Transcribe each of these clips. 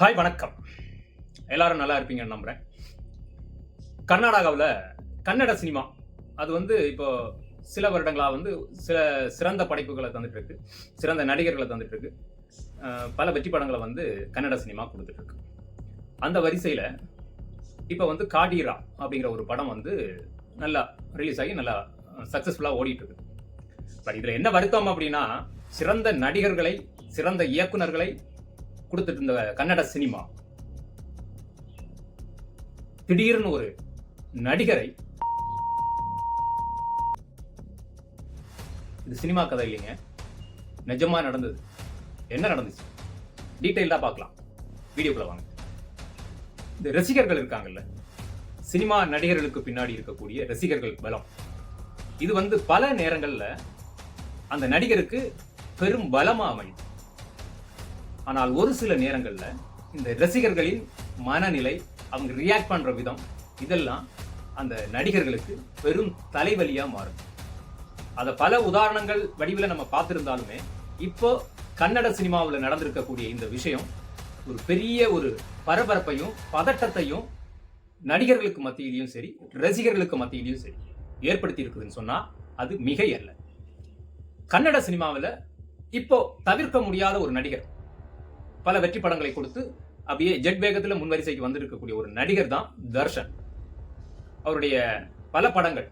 Hi வணக்கம். எல்லாரும் நல்லா இருப்பீங்கன்னு நம்புகிறேன் கர்நாடகாவில் கன்னட சினிமா அது வந்து இப்போ சில வருடங்களாக வந்து சில சிறந்த படைப்புகளை தந்துட்டு இருக்கு. சிறந்த நடிகர்களை தந்துட்டு இருக்கு. பல வெற்றி படங்களை வந்து கன்னட சினிமா கொடுத்துட்டு இருக்கு. அந்த வரிசையில் இப்போ வந்து காடீரா அப்படிங்கிற ஒரு படம் வந்து நல்லா ரிலீஸ் ஆகி நல்லா சக்ஸஸ்ஃபுல்லாக ஓடிட்டு இருக்கு. பட் இதில் என்ன வருத்தம் அப்படின்னா சிறந்த நடிகர்களை சிறந்த இயக்குனர்களை கொடுத்துட்டு இருந்த கன்னட சினிமா. திடீர்னு ஒரு நடிகரை இது சினிமா கதை இல்லைங்க. நிஜமா நடந்தது. என்ன நடந்துச்சு? டீட்டெயில்டா பார்க்கலாம். வீடியோக்குள்ள வாங்க. இந்த ரசிகர்கள் இருக்காங்கல்ல. சினிமா நடிகர்களுக்கு பின்னாடி இருக்கக்கூடிய ரசிகர்கள் பலம். இது வந்து பல நேரங்கள்ல அந்த நடிகருக்கு பெரும் பலமா அமையும். ஆனால் ஒரு சில நேரங்களில் இந்த ரசிகர்களின் மனநிலை அவங்க ரியாக்ட் பண்ற விதம் இதெல்லாம் அந்த நடிகர்களுக்கு பெரும் தலைவலியா மாறும். அத பல உதாரணங்கள் வடிவில் நம்ம பார்த்திருந்தாலுமே இப்போ கன்னட சினிமாவில் நடந்திருக்கக்கூடிய இந்த விஷயம் ஒரு பெரிய ஒரு பரபரப்பையும் பதட்டத்தையும் நடிகர்களுக்கு மத்தியிலையும் சரி ரசிகர்களுக்கு மத்தியிலையும் சரி ஏற்படுத்தி இருக்குதுன்னு சொன்னா அது மிகை அல்ல கன்னட சினிமாவில் இப்போ தவிர்க்க முடியாத ஒரு நடிகர் பல வெற்றி படங்களை கொடுத்து அப்படியே ஜெட் வேகத்தில் முன்வரிசைக்கு வந்திருக்கக்கூடிய ஒரு நடிகர் தான் தர்ஷன். அவருடைய பல படங்கள்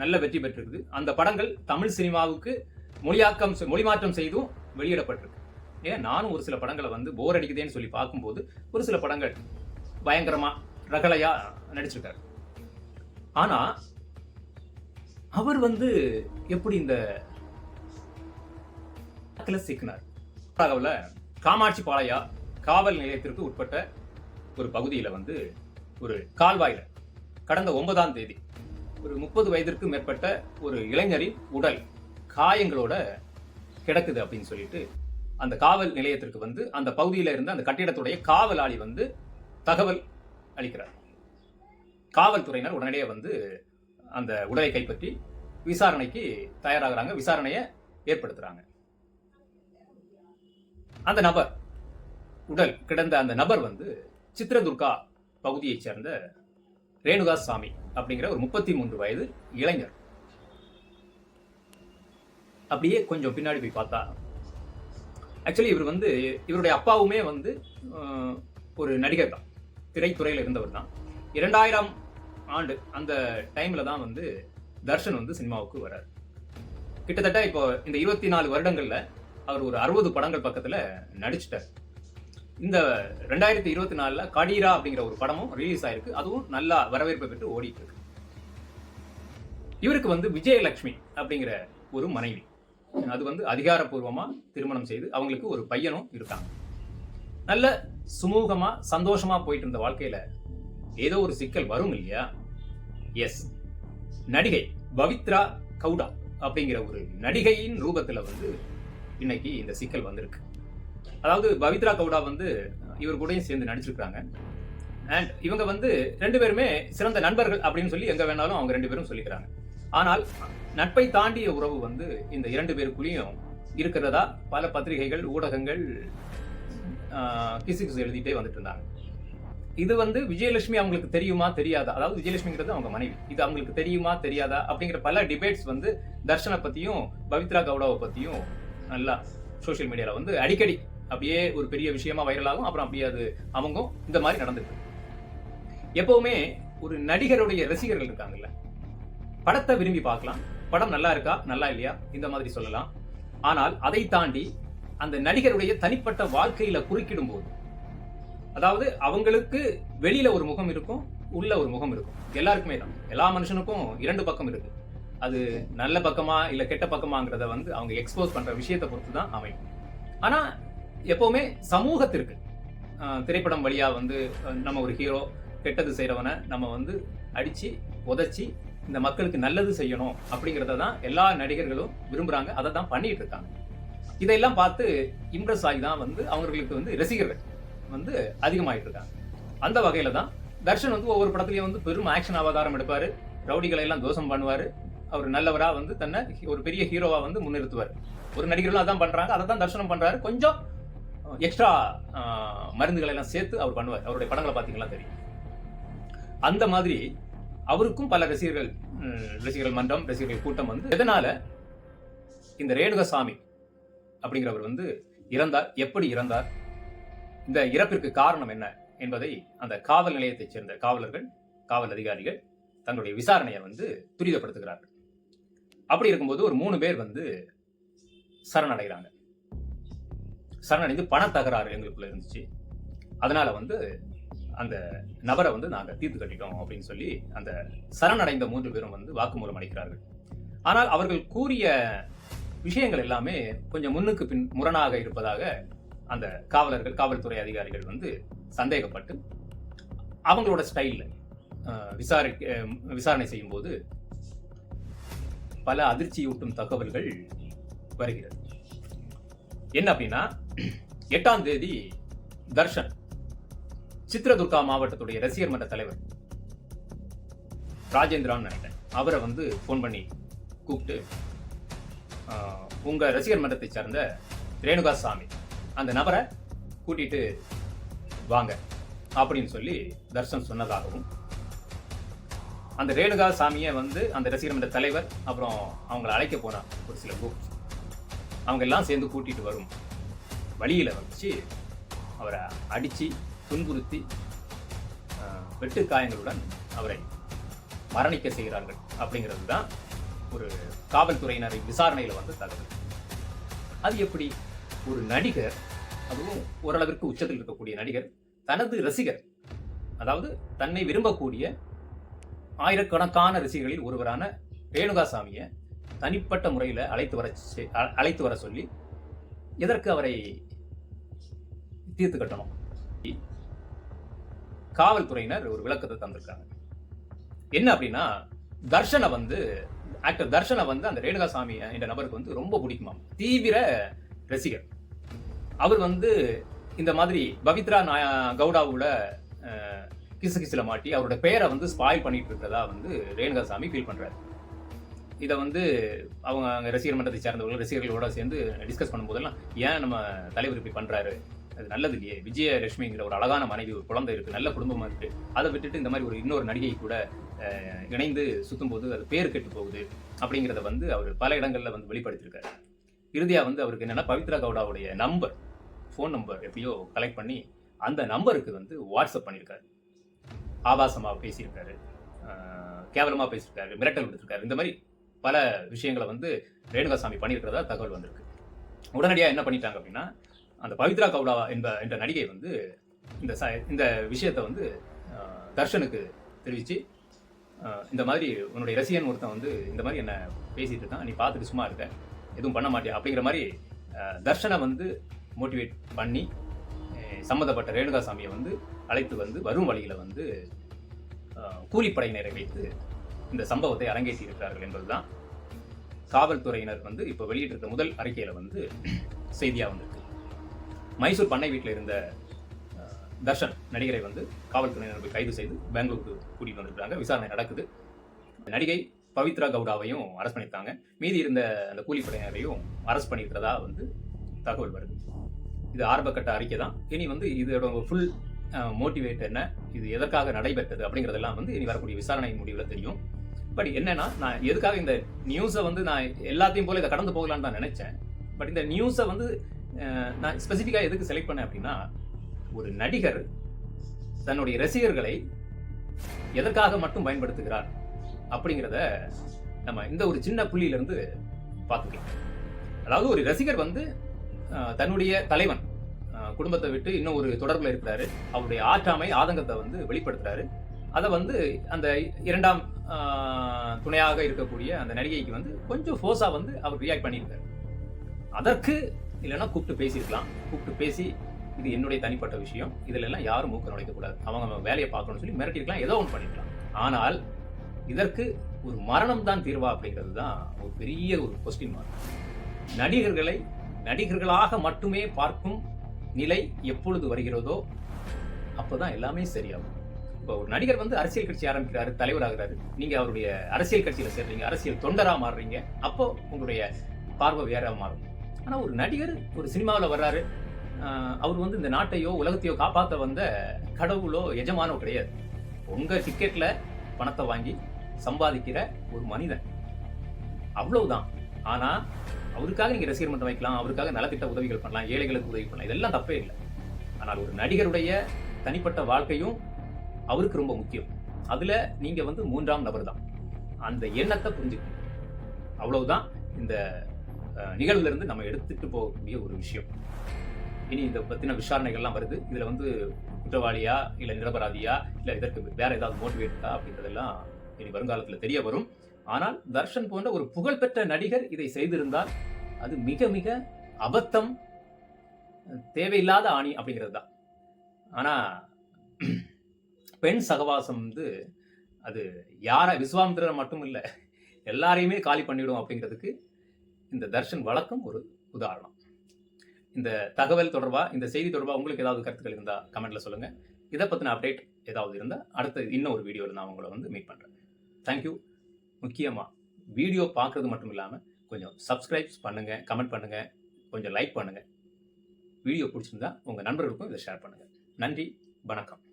நல்ல வெற்றி பெற்றிருக்குது. அந்த படங்கள் தமிழ் சினிமாவுக்கு மொழியாக்கம் மொழிமாற்றம் செய்தும் வெளியிடப்பட்டிருக்கு. ஏன்? நானும் ஒரு சில படங்களை வந்து போர் அடிக்குதேன்னு சொல்லி பார்க்கும்போது ஒரு சில படங்கள் பயங்கரமா ரகலையா நடிச்சிருக்காரு. ஆனா அவர் வந்து எப்படி இந்த சிக்கினார் கர்நாடகாவுல காமாட்சி பாளையா காவல் நிலையத்திற்கு உட்பட்ட ஒரு பகுதியில் வந்து ஒரு கால்வாயில் கடந்த ஒன்பதாம் தேதி ஒரு முப்பது வயதிற்கு மேற்பட்ட ஒரு இளைஞரின் உடல் காயங்களோட கிடக்குது அப்படின்னு சொல்லிட்டு அந்த காவல் நிலையத்திற்கு வந்து அந்த பகுதியில் இருந்த அந்த கட்டிடத்துடைய காவலாளி வந்து தகவல் அளிக்கிறார். காவல்துறையினர் உடனடியே வந்து அந்த உடலை கைப்பற்றி விசாரணைக்கு தயாராகிறாங்க. விசாரணையை ஏற்படுத்துகிறாங்க அந்த நபர் உடல் கிடந்த அந்த நபர் வந்து சித்திரதுர்கா பகுதியைச் சேர்ந்த ரேணுகா சாமி அப்படிங்கிற ஒரு முப்பத்தி மூன்று வயது இளைஞர். அப்படியே கொஞ்சம் பின்னாடி போய் பார்த்தா ஆக்சுவலி இவர் வந்து இவருடைய அப்பாவுமே வந்து ஒரு நடிகர் தான். திரைத்துறையில் இருந்தவர் தான். இரண்டாயிரம் ஆண்டு அந்த டைம்ல தான் வந்து தர்ஷன் வந்து சினிமாவுக்கு வர்றார். கிட்டத்தட்ட இப்போ இந்த இருபத்தி நாலு வருடங்களில் அவர் ஒரு அறுபது படங்கள் பக்கத்துல நடிச்சிட்டார். இந்த ரெண்டாயிரத்தி இருபத்தி நாலுல கடீரா அப்படிங்கிற ஒரு படமும் ரிலீஸ் ஆயிருக்கு. அதுவும் நல்லா வரவேற்பை பெற்று ஓடிட்டு இருக்கு. இவருக்கு வந்து விஜயலட்சுமி அப்படிங்கிற ஒரு மனைவி. அது வந்து அதிகாரப்பூர்வமாக திருமணம் செய்து அவங்களுக்கு ஒரு பையனும் இருக்காங்க. நல்ல சுமூகமா சந்தோஷமா போயிட்டு இருந்த வாழ்க்கையில ஏதோ ஒரு சிக்கல் வரும் இல்லையா? எஸ் நடிகை பவித்ரா கவுடா அப்படிங்கிற ஒரு நடிகையின் ரூபத்துல வந்து இன்னைக்கு இந்த சிக்கல் வந்திருக்கு. அதாவது பவித்ரா கவுடா வந்து இவர் கூடயும் சேர்ந்து நடிச்சிருக்காங்க அண்ட் இவங்க வந்து ரெண்டு பேருமே சிறந்த நண்பர்கள் அப்படின்னு சொல்லி எங்க வேணாலும் அவங்க ரெண்டு பேரும் சொல்லிக்கிறாங்க. ஆனால் நட்பை தாண்டிய உறவு வந்து இந்த இரண்டு பேருக்குள்ளேயும் இருக்கிறதா? பல பத்திரிகைகள் ஊடகங்கள் கிசு கிசு எழுதிட்டே வந்துட்டு இருந்தாங்க. இது வந்து விஜயலட்சுமி அவங்களுக்கு தெரியுமா தெரியாதா? அதாவது விஜயலட்சுமிங்கிறது அவங்க மனைவி. இது அவங்களுக்கு தெரியுமா தெரியாதா? அப்படிங்கிற பல டிபேட்ஸ் வந்து தர்ஷனை பத்தியும் பவித்ரா கவுடாவை பத்தியும் நல்லா சோஷியல் மீடியாவில் வந்து அடிக்கடி அப்படியே ஒரு பெரிய விஷயமா வைரலாகும் அப்புறம் அப்படியே அது அவங்க இந்த மாதிரி நடந்துருக்கு. எப்பவுமே ஒரு நடிகருடைய ரசிகர்கள் இருக்காங்கல்ல படத்தை விரும்பி பார்க்கலாம். படம் நல்லா இருக்கா நல்லா இல்லையா? இந்த மாதிரி சொல்லலாம். ஆனால் அதை தாண்டி அந்த நடிகருடைய தனிப்பட்ட வாழ்க்கையில குறுக்கிடும் போது அதாவது அவங்களுக்கு வெளியில ஒரு முகம் இருக்கும் உள்ள ஒரு முகம் இருக்கும். எல்லாருக்குமே தான். எல்லா மனுஷனுக்கும் இரண்டு பக்கம் இருக்கு. அது நல்ல பக்கமா இல்ல கெட்ட பக்கமாங்கிறத வந்து அவங்க எக்ஸ்போஸ் பண்ற விஷயத்தை பொறுத்து தான் அமையும். ஆனா எப்பவுமே சமூகத்திற்கு திரைப்படம் வழியா வந்து நம்ம ஒரு ஹீரோ கெட்டது செய்யறவனை நம்ம வந்து அடிச்சு உதச்சி இந்த மக்களுக்கு நல்லது செய்யணும் அப்படிங்கிறத தான் எல்லா நடிகர்களும் விரும்புறாங்க. அதை தான் பண்ணிட்டு இருக்காங்க. இதையெல்லாம் பார்த்து இம்ப்ரெஸ் ஆகி தான் வந்து அவங்களுக்கு வந்து ரசிகர்கள் வந்து அதிகமாயிட்டு இருக்காங்க. அந்த வகையில தான் தர்ஷன் வந்து ஒவ்வொரு படத்துலயும் வந்து பெரும் ஆக்ஷன் அவதாரம் எடுப்பாரு. ரவுடிகளை எல்லாம் தோஷம் பண்ணுவாரு. அவர் நல்லவரா வந்து தன்னை ஒரு பெரிய ஹீரோவா வந்து முன்னிறுத்துவார். ஒரு நடிகர்களும் அதான் பண்றாங்க அதை தான் தர்ஷனம் பண்றாரு. கொஞ்சம் எக்ஸ்ட்ரா மருந்துகளை எல்லாம் சேர்த்து அவர் பண்ணுவார். அவருடைய படங்களை பார்த்தீங்கன்னா தெரியும். அந்த மாதிரி அவருக்கும் பல ரசிகர்கள் ரசிகர்கள் மன்றம் ரசிகர்கள் கூட்டம் வந்து எதனால இந்த ரேணுகசாமி அப்படிங்கிறவர் வந்து இறந்தார் எப்படி இறந்தார் இந்த இறப்பிற்கு காரணம் என்ன என்பதை அந்த காவல் நிலையத்தைச் சேர்ந்த காவலர்கள் காவல் அதிகாரிகள் தங்களுடைய விசாரணையை வந்து துரிதப்படுத்துகிறார்கள். அப்படி இருக்கும்போது ஒரு மூணு பேர் வந்து சரணடைகிறாங்க. சரணடைந்து பண தகராறு எங்களுக்குள்ள இருந்துச்சு. அதனால வந்து அந்த நபரை வந்து நாங்கள் தீர்த்து கட்டிட்டோம் அப்படின்னு சொல்லி அந்த சரணடைந்த மூன்று பேரும் வந்து வாக்குமூலம் அளிக்கிறார்கள். ஆனால் அவர்கள் கூறிய விஷயங்கள் எல்லாமே கொஞ்சம் முன்னுக்கு பின் முரணாக இருப்பதாக அந்த காவலர்கள் காவல்துறை அதிகாரிகள் வந்து சந்தேகப்பட்டு அவங்களோட ஸ்டைலில் விசாரி விசாரணை செய்யும்போது பல அதிர்ச்சியூட்டும் தகவல்கள் வருகிறது. என்ன அப்படின்னா எட்டாம் தேதி தர்ஷன் சித்ரதுர்கா மாவட்டத்துடைய ரசிகர் மன்ற தலைவர் ராஜேந்திரான்னு நினைக்கிறேன். அவரை வந்து ஃபோன் பண்ணி கூப்பிட்டு ஆஹ், உங்க ரசிகர் மன்றத்தை சார்ந்த ரேணுகா சாமி அந்த நபரை கூட்டிட்டு வாங்க அப்படின்னு சொல்லி தர்ஷன் சொன்னதாகவும் அந்த ரேணுகா சாமியை வந்து அந்த ரசிகர் மன்ற தலைவர் அப்புறம் அவங்கள அழைக்க போன ஒரு சில குரூப் அவங்க எல்லாம் சேர்ந்து கூட்டிட்டு வரும். வழியில் வச்சு அவரை அடித்து துன்புறுத்தி வெட்டு காயங்களுடன் அவரை மரணிக்க செய்கிறார்கள் அப்படிங்கிறது தான் ஒரு காவல்துறையினரின் விசாரணையில் வந்து தகவல். அது எப்படி? ஒரு நடிகர் அதுவும் ஓரளவிற்கு உச்சத்தில் இருக்கக்கூடிய நடிகர் தனது ரசிகர் அதாவது தன்னை விரும்பக்கூடிய ஆயிரக்கணக்கான ரசிகர்களில் ஒருவரான ரேணுகாசாமியை தனிப்பட்ட முறையில் அழைத்து வர அ- அழைத்து வர சொல்லி எதற்கு அவரை தீர்த்து கட்டணும்? காவல்துறையினர் ஒரு விளக்கத்தை தந்திருக்காங்க. என்ன அப்படின்னா தர்ஷனை வந்து ஆக்டர் தர்ஷனை வந்து அந்த ரேணுகாசாமி என்ற நபருக்கு வந்து ரொம்ப பிடிக்குமா தீவிர ரசிகர். அவர் வந்து இந்த மாதிரி பவித்ரா நாயா கவுடாவோட அஹ், கிசு மாட்டி அவரோட பெயரை வந்து ஸ்பாயில் பண்ணிட்டு இருக்கிறதா வந்து ரேணுகாசாமி ஃபீல் பண்றாரு. இதை வந்து அவங்க அங்கே ரசிகர் மன்றத்தை சேர்ந்தவர்கள் ரசிகர்களோட சேர்ந்து டிஸ்கஸ் பண்ணும்போதெல்லாம் ஏன் நம்ம தலைவர் இப்படி பண்றாரு? அது நல்லது இல்லையே. விஜயலட்சுமிங்கிற ஒரு அழகான மனைவி ஒரு குழந்தை இருக்கு நல்ல குடும்பமா இருக்கு. அதை விட்டுட்டு இந்த மாதிரி ஒரு இன்னொரு நடிகை கூட இணைந்து சுத்தும் போது அது பேர் கெட்டு போகுது அப்படிங்கிறத வந்து அவர் பல இடங்களில் வந்து வெளிப்படுத்தியிருக்காரு. இறுதியாக வந்து அவருக்கு என்னென்னா பவித்ரா கவுடாவுடைய நம்பர் ஃபோன் நம்பர் எப்பயோ கலெக்ட் பண்ணி அந்த நம்பருக்கு வந்து வாட்ஸ்அப் பண்ணியிருக்காரு. ஆபாசமாக பேசியிருக்காரு. கேவலமாக பேசியிருக்காரு மிரட்டல் விடுத்திருக்காரு. இந்த மாதிரி பல விஷயங்களை வந்து ரேணுகாசாமி பண்ணியிருக்கிறதா தகவல் வந்திருக்கு. உடனடியாக என்ன பண்ணிட்டாங்க அப்படின்னா அந்த பவித்ரா கவுடா என்ப என்ற நடிகை வந்து இந்த ச இந்த விஷயத்தை வந்து தர்ஷனுக்கு தெரிவித்து இந்த மாதிரி உன்னுடைய ரசிகன் ஒருத்தன் வந்து இந்த மாதிரி என்ன பேசிட்டு இருக்கான் நீ பார்த்துட்டு சும்மா இருக்க எதுவும் பண்ண மாட்டியா அப்படிங்கிற மாதிரி தர்ஷனை வந்து மோட்டிவேட் பண்ணி சம்மந்தப்பட்ட ரேணுகாசாமியை வந்து அழைத்து வந்து வரும் வழியில் வந்து கூலிப்படையினரை வைத்து இந்த சம்பவத்தை அரங்கேற்றி இருக்கிறார்கள் என்பதுதான் காவல்துறையினர் வந்து இப்போ வெளியிட்டிருக்க முதல் அறிக்கையில் வந்து செய்தியாக வந்திருக்கு. மைசூர் பண்ணை வீட்டில் இருந்த தர்ஷன் நடிகரை வந்து காவல்துறையினர் போய் கைது செய்து பெங்களூருக்கு கூட்டிகிட்டு வந்திருக்காங்க விசாரணை நடக்குது. நடிகை பவித்ரா கவுடாவையும் அரெஸ்ட் பண்ணியிருக்காங்க. மீதி இருந்த அந்த கூலிப்படையினரையும் அரெஸ்ட் பண்ணியிருக்கிறதா வந்து தகவல் வருது. இது ஆரம்பக்கட்ட அறிக்கை தான். இனி வந்து இதோட ஃபுல் மோட்டிவேட் என்ன இது எதற்காக நடைபெற்றது அப்படிங்கிறதெல்லாம் வந்து இனி வரக்கூடிய விசாரணை முடிவில் தெரியும். பட் என்னன்னா நான் எதுக்காக இந்த நியூஸை வந்து நான் எல்லாத்தையும் போல இதை கடந்து போகலான்னு தான் நினைச்சேன். பட் இந்த நியூஸை வந்து நான் ஸ்பெசிஃபிக்காக எதுக்கு செலக்ட் பண்ணேன் அப்படின்னா ஒரு நடிகர் தன்னுடைய ரசிகர்களை எதற்காக மட்டும் பயன்படுத்துகிறார் அப்படிங்கிறத நம்ம இந்த ஒரு சின்ன புள்ளியிலிருந்து பார்த்துக்கலாம். அதாவது ஒரு ரசிகர் வந்து தன்னுடைய தலைவன் குடும்பத்தை விட்டு இன்னும் ஒரு தொடர்பில் இருக்கிறாரு. அவருடைய ஆற்றாமை ஆதங்கத்தை வந்து வெளிப்படுத்துறாரு. அதை வந்து அந்த இரண்டாம் துணையாக இருக்கக்கூடிய அந்த நடிகைக்கு வந்து கொஞ்சம் ஃபோர்ஸாக வந்து அவர் ரியாக்ட் பண்ணியிருக்காரு. அதற்கு இல்லைன்னா கூப்பிட்டு பேசியிருக்கலாம். கூப்பிட்டு பேசி இது என்னுடைய தனிப்பட்ட விஷயம். இதுல எல்லாம் யாரும் மூக்க நுழைக்கக்கூடாது. அவங்க அவங்க வேலையை பார்க்கணும்னு சொல்லி மிரட்டிருக்கலாம் ஏதோ ஒன்று பண்ணிருக்கலாம் ஆனால் இதற்கு ஒரு மரணம் தான் தீர்வா அப்படிங்கிறது தான் ஒரு பெரிய ஒரு கொஸ்டின் மார்க் நடிகர்களை நடிகர்களாக மட்டுமே பார்க்கும் நிலை எப்பொழுது வருகிறதோ அப்போதான் எல்லாமே சரியாகும். இப்போ ஒரு நடிகர் வந்து அரசியல் கட்சி ஆரம்பிக்கிறாரு தலைவராகிறாரு நீங்க அவருடைய அரசியல் கட்சியில சேர்றீங்க அரசியல் தொண்டரா மாறுறீங்க அப்போ உங்களுடைய பார்வை வேற மாறும். ஆனா ஒரு நடிகர் ஒரு சினிமாவில் வர்றாரு அவர் வந்து இந்த நாட்டையோ உலகத்தையோ காப்பாற்ற வந்த கடவுளோ எஜமானோ கிடையாது. உங்க டிக்கெட்ல பணத்தை வாங்கி சம்பாதிக்கிற ஒரு மனிதன். அவ்வளவுதான். ஆனா அவருக்காக நீங்கள் ரசிகர் மன்றம் வைக்கலாம் அவருக்காக நலத்திட்ட உதவிகள் பண்ணலாம் ஏழைகளுக்கு உதவி பண்ணலாம். இதெல்லாம் தப்பே இல்லை. ஆனால் ஒரு நடிகருடைய தனிப்பட்ட வாழ்க்கையும் அவருக்கு ரொம்ப முக்கியம். அதுல நீங்க வந்து மூன்றாம் நபர் தான். அந்த எண்ணத்தை புரிஞ்சுக்கணும். அவ்வளவுதான் இந்த அஹ், நிகழ்வுல இருந்து நம்ம எடுத்துட்டு போகக்கூடிய ஒரு விஷயம். இனி இதை பத்தின விசாரணைகள்லாம் வருது. இதுல வந்து குற்றவாளியா இல்லை நிரபராதியா இல்லை இதற்கு வேற ஏதாவது மோட்டிவேட்டா அப்படின்றதெல்லாம் இனி வருங்காலத்துல தெரிய வரும். ஆனால் தர்ஷன் போன்ற ஒரு புகழ்பெற்ற நடிகர் இதை செய்திருந்தால் அது மிக மிக அபத்தம் தேவையில்லாத ஆணி அப்படிங்கிறது தான். ஆனால் பெண் சகவாசம் வந்து அது யாரை விஸ்வாமித்திரர் மட்டும் இல்லை எல்லாரையுமே காலி பண்ணிவிடும் அப்படிங்கிறதுக்கு இந்த தர்ஷன் வழக்கம் ஒரு உதாரணம். இந்த தகவல் தொடர்பா இந்த செய்தி தொடர்பா உங்களுக்கு ஏதாவது கருத்துக்கள் இருந்தால் கமெண்ட்டில் சொல்லுங்கள் இதை பற்றின அப்டேட் ஏதாவது இருந்தால் அடுத்த இன்னும் ஒரு வீடியோவில் நான் உங்களை வந்து மீட் பண்ணுறேன் தேங்க்யூ முக்கியமாக வீடியோ பார்க்கறது மட்டும் இல்லாமல் கொஞ்சம் சப்ஸ்கிரைப்ஸ் பண்ணுங்கள் கமெண்ட் பண்ணுங்கள் கொஞ்சம் லைக் பண்ணுங்கள் வீடியோ பிடிச்சிருந்தா உங்கள் நண்பர்களுக்கும் இதை ஷேர் பண்ணுங்கள் நன்றி வணக்கம்.